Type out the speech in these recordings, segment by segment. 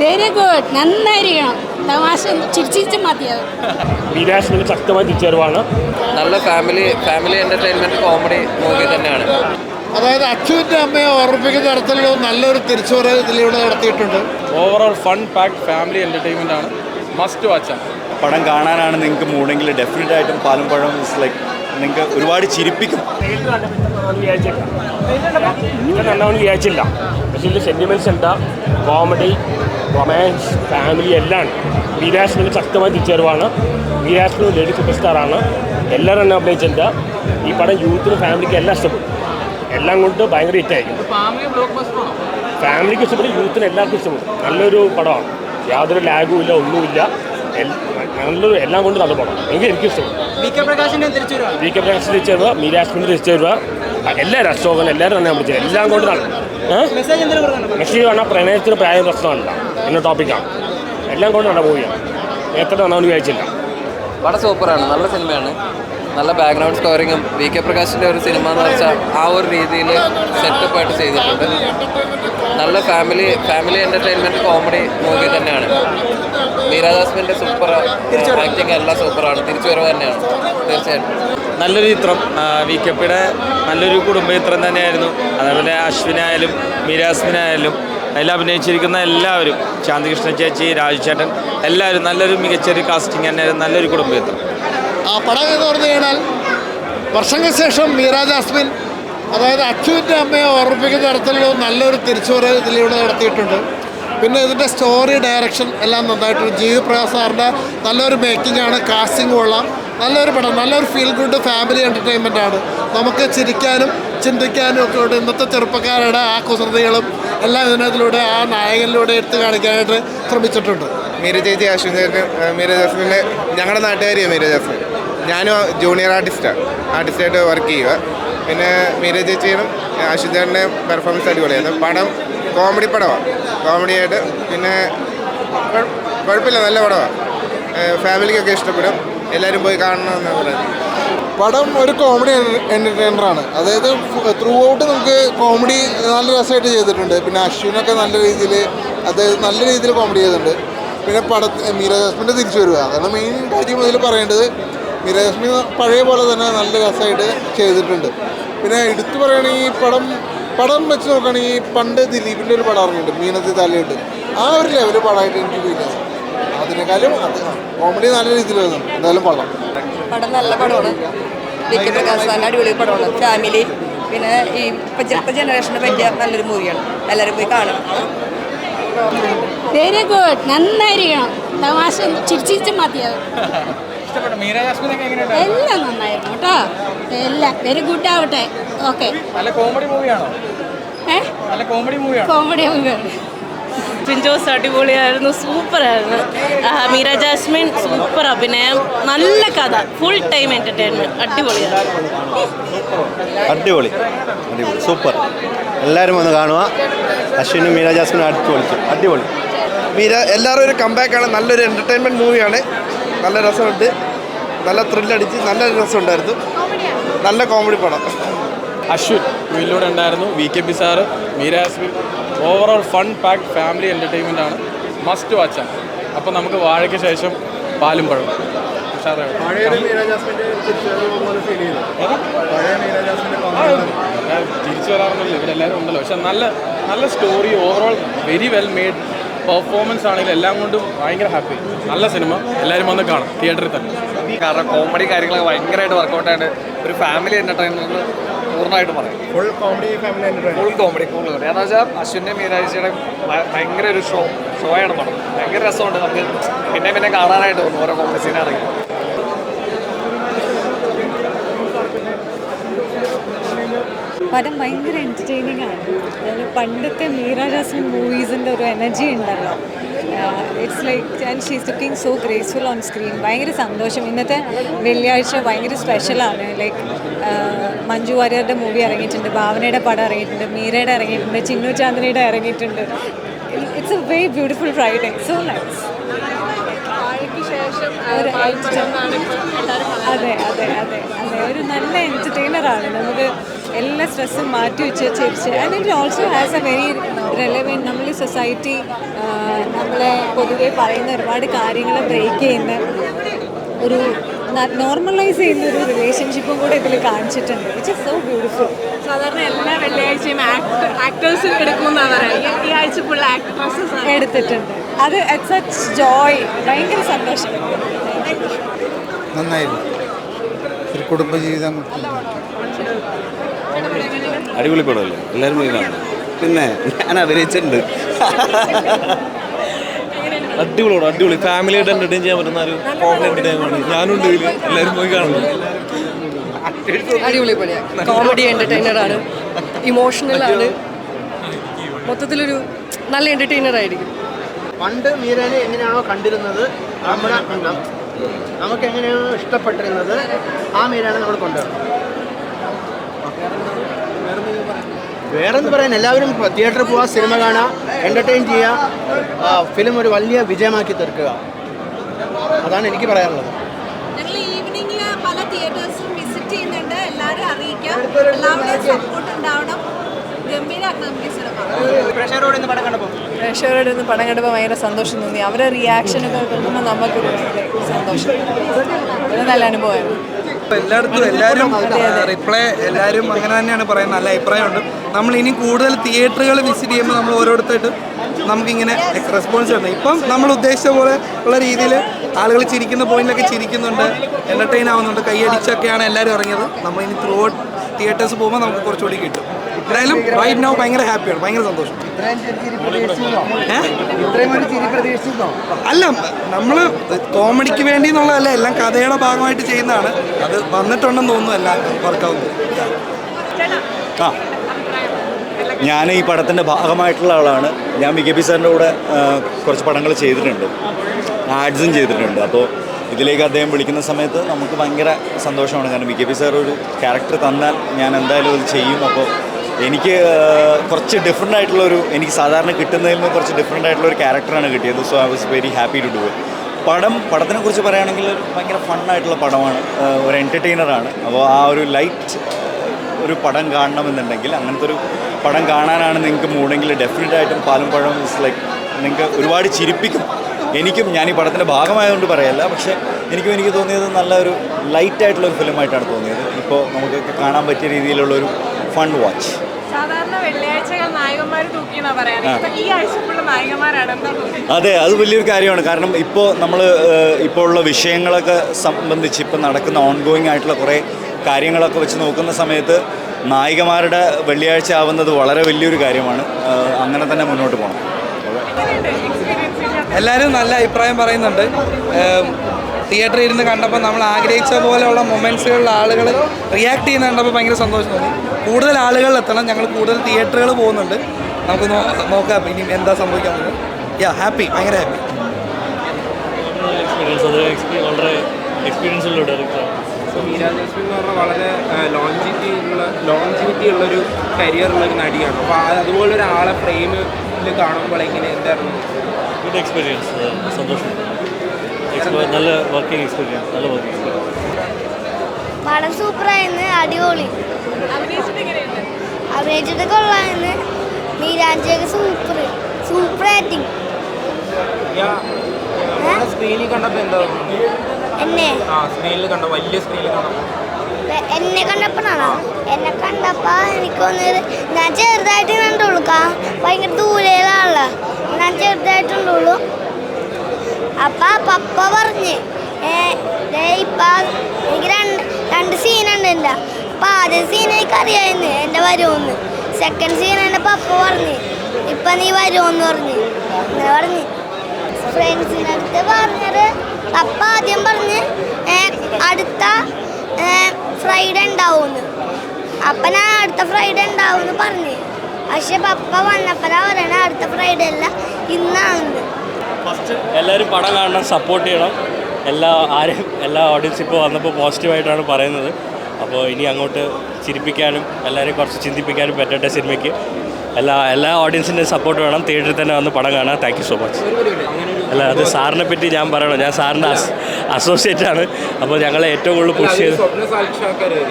Very good നന്നായിരിക്കണം. തമാശ ചിരിച്ചിരിച്ച് മതിയാവും വിരാശിന് ശക്തമായ തിരിച്ചറിവാണ് നല്ല family family entertainment comedy movie തന്നെയാണ്. അതായത് അച്ഛന്റെ അമ്മയെ ഓർമ്മിപ്പിക്കുന്ന തരത്തിലുള്ള നല്ലൊരു തിരിച്ചുവരവ് ഇതിലൂടെ നടത്തിയിട്ടുണ്ട്. Overall fun packed family entertainment ആണ്. മസ്റ്റ് വാച്ച് പടം കാണാനാണ് നിങ്ങൾക്ക് മൂടെങ്കിൽ ഡെഫിനറ്റ് ആയിട്ടും പാലും പഴം ഇസ് ലൈക്ക് നിങ്ങൾക്ക് ഒരുപാട് ചിരിപ്പിക്കും. ഇത് നന്നാവെന്ന് വിചാരിച്ചില്ല പക്ഷേ ഇതിൽ സെന്റിമെന്റ്സ് എന്താ? കോമഡി റൊമാൻസ് ഫാമിലി എല്ലാം ഉണ്ട് ശക്തമായി തിരിച്ചറിവാണ്. വിരാശിന് ലേഡി സൂപ്പർ സ്റ്റാറാണ് എല്ലാവരും എന്നെ അഭിനയിച്ചിട്ടുണ്ട് ഈ പടം യൂത്തിനും ഫാമിലിക്കും എല്ലാം ഇഷ്ടപ്പെടും. എല്ലാം കൊണ്ട് ഭയങ്കര ഹിറ്റായിരിക്കും ഫാമിലിക്ക് ഇഷ്ടപ്പെടും യൂത്തിന് എല്ലാവർക്കും ഇഷ്ടപ്പെടും. നല്ലൊരു പടമാണ്. യാതൊരു ലാഗും ഇല്ല ഒന്നുമില്ല. നല്ലൊരു എല്ലാം കൊണ്ട് നല്ല പടം. എനിക്ക് എനിക്ക് ഇഷ്ടപ്പെടും വി കെ പ്രകാശിന്റെ തിരിച്ചു വരുവാ? വി കെ പ്രകാശ് തിരിച്ചു തരുക മീരാശ്മിന് തിരിച്ചു തരുക എല്ലാവരും അശോകൻ എല്ലാവരും തന്നെ വിളിച്ചത് എല്ലാം കൊണ്ട് മെസ്സേജ് പറഞ്ഞാൽ പ്രണയത്തിന് പ്രായ പ്രശ്നമല്ല. എന്ന ടോപ്പിക്കാണ് എല്ലാം കൊണ്ട് നല്ല മൂവിയാണ് നേരത്തെ നന്നാവെന്ന് വിചാരിച്ചില്ല. വളരെ സൂപ്പറാണ്. നല്ല സിനിമയാണ്. നല്ല ബാക്ക്ഗ്രൗണ്ട് സ്കോറിങ്ങും വി കെ പ്രകാശിന്റെ ഒരു സിനിമ എന്ന് വെച്ചാൽ ആ ഒരു രീതിയിൽ സെറ്റപ്പ് ആയിട്ട് ചെയ്തിട്ടുണ്ട്. നല്ല family family entertainment comedy movie തന്നെയാണ്. മീരാദാസ്മിന്റെ സൂപ്പർ ആക്ടിങ് എല്ലാം സൂപ്പറാണ് തിരിച്ചു വരവ് തന്നെയാണ്. തീർച്ചയായിട്ടും. നല്ലൊരു ചിത്രം. വി കെ പിയുടെ നല്ലൊരു കുടുംബ ചിത്രം തന്നെയായിരുന്നു. അതേപോലെ അശ്വിനായാലും മീരാസ്മിനായാലും അതിൽ അഭിനയിച്ചിരിക്കുന്ന എല്ലാവരും ശാന്തികൃഷ്ണ ചേച്ചി രാജു ചേട്ടൻ എല്ലാവരും നല്ലൊരു മികച്ചൊരു കാസ്റ്റിംഗ് തന്നെ നല്ലൊരു കുടുംബ ചിത്രം ആ പടം എന്ന് പറഞ്ഞു കഴിഞ്ഞാൽ വർഷങ്ങൾക്ക് ശേഷം മീരാ ജാസ്മിൻ അതായത് അച്ഛന്റെ അമ്മയെ ഓർമ്മിപ്പിക്കുന്ന തരത്തിലുള്ള നല്ലൊരു തിരിച്ചുവരവ് ഇതിലൂടെ നടത്തിയിട്ടുണ്ട്. പിന്നെ ഇതിന്റെ സ്റ്റോറി ഡയറക്ഷൻ എല്ലാം നന്നായിട്ടുണ്ട്. ജീവി പ്രകാശ് സാറിന്റെ നല്ലൊരു മേക്കിംഗ് ആണ് കാസ്റ്റിംഗ് കൊള്ളാം. നല്ലൊരു പടം നല്ലൊരു ഫീൽ ഗുഡ് ഫാമിലി എന്റർടൈൻമെന്റ് ആണ്. നമുക്ക് ചിരിക്കാനും ചിന്തിക്കാനും ഒക്കെ ഉണ്ട് ഇന്നത്തെ ചെറുപ്പക്കാരുടെ ആ കുസൃതികളും എല്ലാം ഇതിനകത്തിലൂടെ ആ നായകനിലൂടെ എടുത്തു കാണിക്കാനായിട്ട് ശ്രമിച്ചിട്ടുണ്ട്. മീര ചേച്ചി അശ്വിന് മീര ജാസ്മിന്റെ ഞങ്ങളുടെ നാട്ടുകാരിയാണ് മീര ജാസ്മിൻ. ഞാനും ജൂനിയർ ആർട്ടിസ്റ്റാണ് ആർട്ടിസ്റ്റായിട്ട് വർക്ക് ചെയ്യുക. പിന്നെ മീര ചേച്ചിയും അശ്വിന്റെ പെർഫോമൻസ് അടിപൊളിയാണ് പടം കോമഡി പടമാണ് കോമഡി ആയിട്ട് പിന്നെ കുഴപ്പമില്ല നല്ല പടമാണ് ഫാമിലിക്കൊക്കെ ഇഷ്ടപ്പെടും. എല്ലാവരും പോയി കാണണമെന്നാണ് പറയുന്നത്. പടം ഒരു കോമഡി എന്റർടൈനറാണ് അതായത് ത്രൂ ഔട്ട് നമുക്ക് കോമഡി നല്ല രസമായിട്ട് ചെയ്തിട്ടുണ്ട്. പിന്നെ അശ്വിനൊക്കെ നല്ല രീതിയിൽ അതായത് നല്ല രീതിയിൽ കോമഡി ചെയ്തിട്ടുണ്ട്. പിന്നെ പട മീര ജാസ്മിന്റെ തിരിച്ചു വരിക. അതാണ് മെയിൻ കാര്യം ഇതിൽ പറയേണ്ടത്. മീര ജാസ്മിൻ പഴയ പോലെ തന്നെ നല്ല രസമായിട്ട് ചെയ്തിട്ടുണ്ട്. പിന്നെ എടുത്തു പറയുകയാണെങ്കിൽ ഈ പടം പടം വെച്ച് നോക്കുകയാണെങ്കിൽ പണ്ട് ദിലീപിന്റെ ഒരു പടം ഇറങ്ങിയിട്ടുണ്ട്. മീനത്തി തലയുണ്ട്. ആ ഒരു ലെവൽ പടമായിട്ട് എനിക്ക് ഫീൽ അതിനേക്കാളും അത് കോമഡി നല്ല രീതിയിൽ എന്തായാലും പടം പടം നല്ല പടമാണ്. വിക്കി പ്രകാശ് നല്ല അടിപൊളി പടമാണ്. ഫാമിലി. പിന്നെ ഈ ഇപ്പോഴത്തെ ജനറേഷന് പറ്റിയ നല്ലൊരു മൂവിയാണ്. എല്ലാവരും പോയി കാണും. വെരി ഗുഡ് നന്നായിരിക്കണം. തമാശ ചിരിച്ചിരിച്ച് മതിയാവും. എല്ലാം നന്നായിരുന്നു കേട്ടോ. എല്ലാം വെരി ഗുഡ് ആവട്ടെ. ഓക്കെ നല്ല കോമഡി മൂവിയാണോ ഏഹ് കോമഡി മൂവിയാണ് കോമഡി മൂവിയാണോ പിഞ്ചോസ് അടിപൊളിയായിരുന്നു സൂപ്പറായിരുന്നു. മീര ജാസ്മിൻ സൂപ്പർ അഭിനയം. നല്ല കഥ ഫുൾ ടൈം എന്റർടൈൻമെന്റ് അടിപൊളിയായിരുന്നു അടിപൊളി അടിപൊളി സൂപ്പർ. എല്ലാവരും വന്ന് കാണുക. അശ്വിനും മീര ജാസ്മിനും അടിപൊളി അടിപൊളി. മീര എല്ലാവരും ഒരു കമ്പാക്കാണ് നല്ലൊരു എന്റർടൈൻമെന്റ് മൂവിയാണ് നല്ല രസമുണ്ട്. നല്ല ത്രില്ലടിച്ച് നല്ല രസമുണ്ടായിരുന്നു. നല്ല കോമഡി പടം. അശ്വിൻ വീലിലൂടെ ഉണ്ടായിരുന്നു. V K P sir Meera Jasmine overall fun packed family entertainment ആണ്. മസ്റ്റ് ആണ്. അപ്പോൾ നമുക്ക് വാഴയ്ക്ക് ശേഷം പാലും പഴം തിരിച്ചു വരാറുണ്ടല്ലോ ഇവരെല്ലാവരും ഉണ്ടല്ലോ. പക്ഷെ നല്ല നല്ല story overall very well made performance ആണെങ്കിലും എല്ലാം കൊണ്ടും ഭയങ്കര ഹാപ്പി നല്ല സിനിമ എല്ലാവരും വന്ന് കാണും. തിയേറ്ററിൽ തന്നെ. കാരണം കോമഡി കാര്യങ്ങളൊക്കെ ഭയങ്കരമായിട്ട് വർക്കൗട്ടായിട്ട് ഒരു ഫാമിലി എന്റർടൈൻമെന്റ് പൂർണമായിട്ട് പറയും. Full comedy family full comedy full comedy എന്താ വെച്ചാൽ അശ്വിന്റെ മീരാഴ്ചയുടെ ഭയങ്കര ഒരു ഷോ ഷോയാണ് പടം. ഭയങ്കര രസമുണ്ട് നമുക്ക് പിന്നെ പിന്നെ കാണാനായിട്ട് തോന്നും ഓരോ കോമഡി സീനാണെങ്കിൽ പടം ഭയങ്കര എന്റർടൈനിങ് ആണ്. അതായത് പണ്ടത്തെ മീരാ ജാസ്മിൻ മൂവീസിന്റെ ഒരു എനർജി ഉണ്ടല്ലോ. It's like and she's looking so graceful on screen ഭയങ്കര സന്തോഷം. ഇന്നത്തെ വെള്ളിയാഴ്ച ഭയങ്കര സ്പെഷ്യലാണ് ലൈക്ക് മഞ്ജു വാര്യരുടെ മൂവി ഇറങ്ങിയിട്ടുണ്ട് ഭാവനയുടെ പടം ഇറങ്ങിയിട്ടുണ്ട് മീരയുടെ ഇറങ്ങിയിട്ടുണ്ട് ചിന്നു ചാന്ദിനിയുടെ ഇറങ്ങിയിട്ടുണ്ട്. It's a very beautiful Friday so nice അതെ അതെ അതെ അതെ. ഒരു നല്ല എന്റർടൈനറാണ് നമുക്ക് എല്ലാ സ്ട്രെസ്സും മാറ്റി വെച്ച് ചിരിച്ച്. And it also has a very relevant നമ്മൾ സൊസൈറ്റി നമ്മളെ പൊതുവെ പറയുന്ന ഒരുപാട് കാര്യങ്ങൾ ബ്രേക്ക് ചെയ്യുന്ന ഒരു നോർമലൈസ് ചെയ്യുന്ന ഒരു റിലേഷൻഷിപ്പും കൂടെ ഇതിൽ കാണിച്ചിട്ടുണ്ട് വിച്ച് ഇസ് സോ ബ്യൂട്ടിഫുൾ സാധാരണ എല്ലാ വെള്ളിയാഴ്ചയും ആക്ടേഴ്സ് എടുക്കുമെന്നാണ് പറയുക ഈ ആഴ്ച ഫുൾ ആക്ട്രസസ് എടുത്തിട്ടുണ്ട്. അത് അറ്റ് സച്ച് ജോയ് ഭയങ്കര സന്തോഷം. നന്നായിരുന്നു ഒരു കുടുംബജീവിതം. അടിപൊളി പടമല്ലേ എല്ലാവരും പോയി പിന്നെ ഞാൻ അഭിനയിച്ചിട്ടുണ്ട്. അടിപൊളി പടം അടിപൊളി. ഫാമിലിയായിട്ട് എന്റർടൈൻ ചെയ്യാൻ പറ്റുന്ന ഒരു കോമഡി എന്റർടൈൻമെന്റ് ഞാനുണ്ട് ഇതിൽ എല്ലാവരും പോയി കാണുന്നു അടിപൊളി പണിയാണ് കോമഡി എന്റർടൈനർ ആണ്. ഇമോഷണൽ ആണ്. മൊത്തത്തിലൊരു നല്ല എന്റർടൈനർ ആയിരിക്കും. പണ്ട് മീരാനെ എങ്ങനെയാണോ കണ്ടിരുന്നത് നമ്മുടെ നമുക്ക് എങ്ങനെയാണോ ഇഷ്ടപ്പെട്ടിരുന്നത് ആ മീരാനെ നമ്മൾ കൊണ്ടുവരുന്നത് വേറെന്ന് പറയാൻ എല്ലാവരും തിയേറ്ററിൽ പോവാ സിനിമ കാണുക എന്റർടൈൻ ചെയ്യുക ഫിലിം ഒരു വലിയ വിജയമാക്കി തീർക്കുക. അതാണ് എനിക്ക് പറയാനുള്ളത്. പല തിയേറ്റേഴ്സും വിസിറ്റ് ചെയ്യുന്നുണ്ട് എല്ലാവരും അറിയിക്കാം. എല്ലാവരുടെയും സപ്പോർട്ട് ഉണ്ടാവണം. ഗംഭീരമാക്കണം നമുക്ക് ഈ സിനിമ പ്രഷറോട് ഇന്ന് പടം കണ്ടപ്പോൾ പ്രേക്ഷകരുടെ ഒന്ന് പടം കണ്ടപ്പോൾ ഭയങ്കര സന്തോഷം തോന്നി. അവരുടെ റിയാക്ഷനൊക്കെ കിട്ടുമ്പോൾ നമുക്കൊരു നമുക്ക് സന്തോഷം നല്ല അനുഭവമായിരുന്നു. എല്ലായിടത്തും എല്ലാവരും റിപ്ലൈ എല്ലാവരും അങ്ങനെ തന്നെയാണ് പറയുന്നത്. നല്ല അഭിപ്രായമുണ്ട്. നമ്മൾ ഇനി കൂടുതൽ തിയേറ്ററുകൾ വിസിറ്റ് ചെയ്യുമ്പോൾ നമ്മൾ ഓരോരുത്തരായിട്ട് നമുക്കിങ്ങനെ റെസ്പോൺസ് ഉണ്ട് ഇപ്പം നമ്മൾ ഉദ്ദേശിച്ച പോലെ ഉള്ള രീതിയിൽ ആളുകൾ ചിരിക്കുന്ന പോയിന്റിലൊക്കെ ചിരിക്കുന്നുണ്ട് എന്റർടൈൻ ആവുന്നുണ്ട് കൈയടിച്ചൊക്കെയാണ് എല്ലാവരും ഇറങ്ങിയത്. നമ്മൾ ഇനി ത്രൂ ഔട്ട് തിയേറ്റേഴ്സ് പോകുമ്പോൾ നമുക്ക് കുറച്ചുകൂടി കിട്ടും. എന്തായാലും റൈറ്റ് നോ ഭയങ്കര ഹാപ്പിയാണ് ഭയങ്കര സന്തോഷം? അല്ല നമ്മൾ കോമഡിക്ക് വേണ്ടി എന്നുള്ളതല്ല എല്ലാം കഥയുടെ ഭാഗമായിട്ട് ചെയ്യുന്നതാണ്. അത് വന്നിട്ടുണ്ടെന്ന് തോന്നുന്നു എല്ലാം വർക്കാവുന്നത് ആ. ഞാൻ ഈ പടത്തിന്റെ ഭാഗമായിട്ടുള്ള ആളാണ്. ഞാൻ വി കെ പി സാറിന്റെ കൂടെ കുറച്ച് പടങ്ങൾ ചെയ്തിട്ടുണ്ട്. ആഡ്സും ചെയ്തിട്ടുണ്ട്. അപ്പോൾ ഇതിലേക്ക് അദ്ദേഹം വിളിക്കുന്ന സമയത്ത് നമുക്ക് ഭയങ്കര സന്തോഷമാണ്. കാരണം വി കെ പി സാർ ഒരു ക്യാരക്ടർ തന്നാൽ ഞാൻ എന്തായാലും അത് ചെയ്യും. അപ്പോൾ എനിക്ക് കുറച്ച് ഡിഫറെന്റ് ആയിട്ടുള്ളൊരു എനിക്ക് സാധാരണ കിട്ടുന്നതിൽ നിന്ന് കുറച്ച് ഡിഫറെന്റ് ആയിട്ടുള്ള ഒരു ക്യാരക്ടറാണ് കിട്ടിയത്. So I was very happy to do it പടം പടത്തിനെ കുറിച്ച് പറയുകയാണെങ്കിൽ ഭയങ്കര ഫണ്ണായിട്ടുള്ള പടമാണ്. ഒരു എന്റർടൈനറാണ് അപ്പോൾ ആ ഒരു ലൈറ്റ് ഒരു പടം കാണണമെന്നുണ്ടെങ്കിൽ അങ്ങനത്തെ ഒരു പടം കാണാനാണ് നിങ്ങൾക്ക് മൂടെങ്കിൽ ഡെഫിനറ്റ് ആയിട്ടും പാലും പഴം ഇസ് ലൈക്ക് നിങ്ങൾക്ക് ഒരുപാട് ചിരിപ്പിക്കും. എനിക്കും ഞാൻ ഈ പടത്തിന്റെ ഭാഗമായതുകൊണ്ട് പറയല്ല. പക്ഷേ എനിക്കും എനിക്ക് തോന്നിയത് നല്ലൊരു ലൈറ്റായിട്ടുള്ള ലൈറ്റ് ആയിട്ടുള്ള ഒരു ഫിലിമായിട്ടാണ് തോന്നിയത്. ഇപ്പോൾ നമുക്കൊക്കെ കാണാൻ പറ്റിയ രീതിയിലുള്ള ഒരു ഫൺ വാച്ച് സാധാരണ വെള്ളിയാഴ്ചകൾ നായകന്മാർ തൂക്കിയെന്നാ പറയാറ് ഇപ്പൊ ഈ ആഴ്ച നായകന്മാരാണ് അതെ അത് വലിയൊരു കാര്യമാണ്. കാരണം ഇപ്പോൾ നമ്മൾ ഇപ്പോൾ ഉള്ള വിഷയങ്ങളൊക്കെ സംബന്ധിച്ച് ഇപ്പോൾ നടക്കുന്ന ഓൺഗോയിങ് ആയിട്ടുള്ള കുറേ കാര്യങ്ങളൊക്കെ വെച്ച് നോക്കുന്ന സമയത്ത് നായികമാരുടെ വെള്ളിയാഴ്ച ആവുന്നത് വളരെ വലിയൊരു കാര്യമാണ്. അങ്ങനെ തന്നെ മുന്നോട്ട് പോകണം എല്ലാവരും നല്ല അഭിപ്രായം പറയുന്നുണ്ട്. തിയേറ്ററിൽ ഇരുന്ന് കണ്ടപ്പോൾ നമ്മൾ ആഗ്രഹിച്ച പോലെയുള്ള മൊമെന്റ്സുകളിൽ ആളുകൾ റിയാക്ട് ചെയ്യുന്ന കണ്ടപ്പോൾ ഭയങ്കര സന്തോഷം തോന്നി. കൂടുതൽ ആളുകളിൽ എത്തണം. ഞങ്ങൾ കൂടുതൽ തിയേറ്ററുകൾ പോകുന്നുണ്ട്. നമുക്ക് നോക്കാം. ഇനി എന്താ സംഭവിക്കാൻ പോകുന്നത്. യാ ഹാപ്പി ഭയങ്കര ഹാപ്പി എക്സ്പീരിയൻസ് അത് വളരെ എക്സ്പീരിയൻസ് ഉള്ള മീരാ മീരാജസ്മിൻ എന്ന് പറഞ്ഞാൽ വളരെ ലോഞ്ചിറ്റി ഉള്ള ലോഞ്ചിറ്റി ഉള്ളൊരു കരിയറുള്ള ഒരു നടിയാണ്. അപ്പോൾ അതുപോലെ ഒരാളെ ഫ്രെയിമിൽ കാണുമ്പോൾ എങ്ങനെ എന്തായിരുന്നു? ഗുഡ് എക്സ്പീരിയൻസ് സന്തോഷം. എക്സ്പീരിയൻസ് നല്ല വർക്കിംഗ് എക്സ്പീരിയൻസ് നല്ല വർക്കിംഗ് എക്സ്പീരിയൻസ് പടം സൂപ്പറായിരുന്നു അടിപൊളി. അഭിനയിച്ചിട്ട് കൊള്ളായിരുന്നു. മീരാഞ്ചൊക്കെ സൂപ്പർ സൂപ്പർ ആക്ടിങ് സ്ക്രീനിൽ കണ്ടപ്പോൾ എന്താ എന്നെ? ആ സ്ക്രീനിൽ കണ്ട വലിയ സ്ക്രീനിൽ കണ്ടപ്പോൾ എ- എന്നെ കണ്ടപ്പോഴാണോ? എന്നെ കണ്ടപ്പോ എനിക്ക് തോന്നിയത് ഞാൻ ചെറുതായിട്ട് കണ്ടുള്ളൂ കാ. ഭയങ്കര ദൂരെയുള്ള ഞാൻ ചെറുതായിട്ടുണ്ടുള്ളൂ അപ്പൊ പപ്പ പറഞ്ഞ് ഇപ്പ എനിക്ക് രണ്ട് രണ്ട് സീനുണ്ട് എന്റെ. അപ്പൊ ആദ്യ സീൻ എനിക്ക് അറിയായിരുന്നു എന്റെ വരുമെന്ന്. സെക്കൻഡ് സീൻ എന്റെ പപ്പ പറഞ്ഞ് ഇപ്പൊ നീ വരുമെന്ന് പറഞ്ഞ്. അങ്ങനെ പറഞ്ഞ്. ഫ്രണ്ട്സിനടുത്ത് പറഞ്ഞത്. പപ്പ ആദ്യം പറഞ്ഞ് അടുത്ത ഫ്രൈഡേ ഉണ്ടാവുമെന്ന് അപ്പം ഞാൻ അടുത്ത ഫ്രൈഡേ ഉണ്ടാവുമെന്ന് പറഞ്ഞ്. പക്ഷെ പപ്പ വന്നപ്പോഴാ പറയണ അടുത്ത ഫ്രൈഡേ അല്ല ഇന്നാണെന്ന് ഫസ്റ്റ് എല്ലാവരും പടം കാണണം സപ്പോർട്ട് ചെയ്യണം. എല്ലാ ആരും എല്ലാ ഓഡിയൻസ് ഇപ്പോൾ വന്നപ്പോൾ പോസിറ്റീവായിട്ടാണ് പറയുന്നത്. അപ്പോൾ ഇനി അങ്ങോട്ട് ചിരിപ്പിക്കാനും എല്ലാവരെയും കുറച്ച് ചിന്തിപ്പിക്കാനും പറ്റട്ടെ സിനിമയ്ക്ക്. എല്ലാ എല്ലാ ഓഡിയൻസിന്റെയും സപ്പോർട്ട് വേണം. തിയേറ്ററിൽ തന്നെ വന്ന് പടം കാണാം താങ്ക് യു സോ മച്ച് അല്ല അത് സാറിനെ പറ്റി ഞാൻ പറയണം. ഞാൻ സാറിന്റെ അസോസിയേറ്റ് ആണ്. അപ്പോൾ ഞങ്ങളെ ഏറ്റവും കൂടുതൽ പുഷ് ചെയ്ത്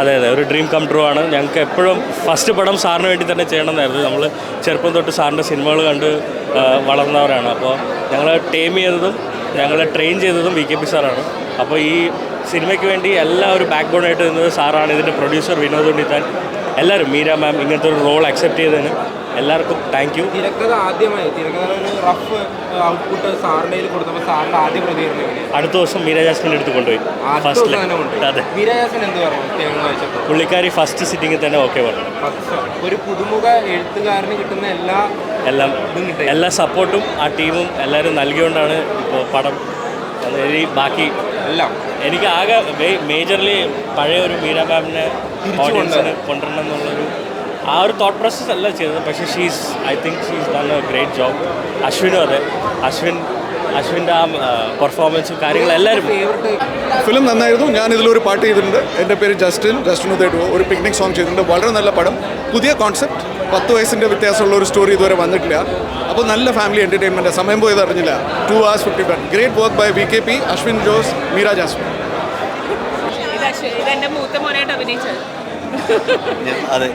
അതെ അതെ ഒരു ഡ്രീം കം ട്രൂ ആണ്. ഞങ്ങൾക്ക് എപ്പോഴും ഫസ്റ്റ് പടം സാറിന് വേണ്ടി തന്നെ ചെയ്യണമെന്നായിരുന്നു. നമ്മൾ ചെറുപ്പം തൊട്ട് സാറിന്റെ സിനിമകൾ കണ്ട് വളർന്നവരാണ്. അപ്പോൾ ഞങ്ങൾ ടേം ചെയ്തതും ഞങ്ങളെ ട്രെയിൻ ചെയ്തതും വി കെ പി സാറാണ്. അപ്പോൾ ഈ സിനിമയ്ക്ക് വേണ്ടി എല്ലാ ഒരു ബാക്ക് ബോൺ ആയിട്ട് നിന്നത് സാറാണ്. ഇതിന്റെ പ്രൊഡ്യൂസർ വിനോദ് ഉണ്ണിത്താൻ. എല്ലാവരും മീര മാം ഇങ്ങനത്തെ ഒരു റോൾ അക്സെപ്റ്റ് ചെയ്തതിന് എല്ലാവർക്കും താങ്ക് യു തിരക്കഥ ആദ്യമായി. തിരക്കഥ ഒരു റഫ് ഔട്ട്പുട്ട് സാറിന്റെ കൊടുത്തപ്പോൾ സാറിന്റെ ആദ്യ പ്രതികരണം അടുത്ത ദിവസം മീരാജാസിന്റെ അടുത്ത് കൊണ്ടുപോയി. ഫസ്റ്റ്. അതെ. വീരാജാസൻ എന്ത് പറഞ്ഞു? പുള്ളിക്കാരി ഫസ്റ്റ് സിറ്റിംഗിൽ തന്നെ ഓക്കെ പറഞ്ഞു. ഒരു പുതുമുഖ എഴുത്തുകാരന് കിട്ടുന്ന എല്ലാ എല്ലാം എല്ലാ സപ്പോർട്ടും ആ ടീമും എല്ലാവരും നൽകിയോണ്ടാണ് ഇപ്പോൾ പടം ഇനി ബാക്കി എല്ലാം. എനിക്ക് ആകെ മേജർലി പഴയ ഒരു മീരാ മാമിനെ ഓഡിയൻസിന് കൊണ്ടുവരണം ആ ഒരു തോട്ട് പ്രോസസ് അല്ല ചെയ്തത്. പക്ഷേ she's I think she's done a great job അശ്വിനും അതെ. അശ്വിൻ അശ്വിന്റെ ആ പെർഫോമൻസും കാര്യങ്ങളെല്ലാവരും ഫിലിം നന്നായിരുന്നു. ഞാൻ ഇതിലൊരു പാട്ട് ചെയ്തിട്ടുണ്ട്. എന്റെ പേര് ജസ്റ്റിൻ. ജസ്റ്റിൻ ഉദ്ദേശം ഒരു പിക്നിക് സോങ് ചെയ്തിട്ടുണ്ട്. വളരെ നല്ല പടം. പുതിയ കോൺസെപ്റ്റ് പത്ത് വയസ്സിന്റെ വ്യത്യാസമുള്ള ഒരു സ്റ്റോറി ഇതുവരെ വന്നിട്ടില്ല. അപ്പോൾ നല്ല ഫാമിലി എന്റർടൈൻമെന്റ് സമയം പോയത് അറിഞ്ഞില്ല. Two hours fifty one great work by V K P Ashwin Jose Miraj Jasmine ഇത് അശ്വിൻ ഇതെന്റെ മൂത്ത മോനായിട്ട് അഭിനയിച്ചത്. അതെ.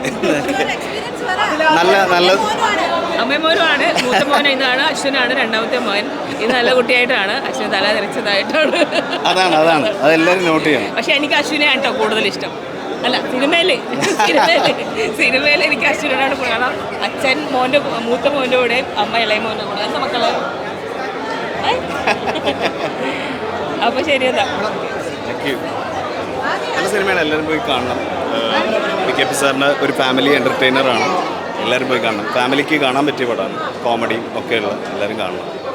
നല്ല നല്ല അമ്മമോനുമാണ്. മൂത്ത മോൻ ഇതാണ് അശ്വനാണ് രണ്ടാമത്തെ മോൻ. ഇത് നല്ല കുട്ടിയായിട്ടാണ് അശ്വിൻ തല നിറച്ചതായിട്ടാണ് അതാണ് അതാണ്. അതെല്ലാവരും നോട്ട് ചെയ്യണം. പക്ഷെ എനിക്ക് അശ്വിനെ ആട്ടോ കൂടുതൽ ഇഷ്ടം. അല്ല സിനിമയിൽ. സിനിമയിൽ. സിനിമയിൽ എനിക്ക് അശ്വിനോടാണ് കാരണം അച്ഛൻ മോന്റെ മൂത്ത മോന്റെ കൂടെ അമ്മ ഇളയ മോന്റെ കൂടെ. എന്താ മക്കൾ? അപ്പൊ ശരി എന്നാ. നല്ല സിനിമയാണ്. എല്ലാവരും പോയി കാണണം. വി കെ പി സാറിന് ഒരു ഫാമിലി എന്റർടൈനറാണ് എല്ലാവരും പോയി കാണണം. ഫാമിലിക്ക് കാണാൻ പറ്റിയ പടമാണ്. കോമഡിയും ഒക്കെയുള്ള എല്ലാവരും കാണണം.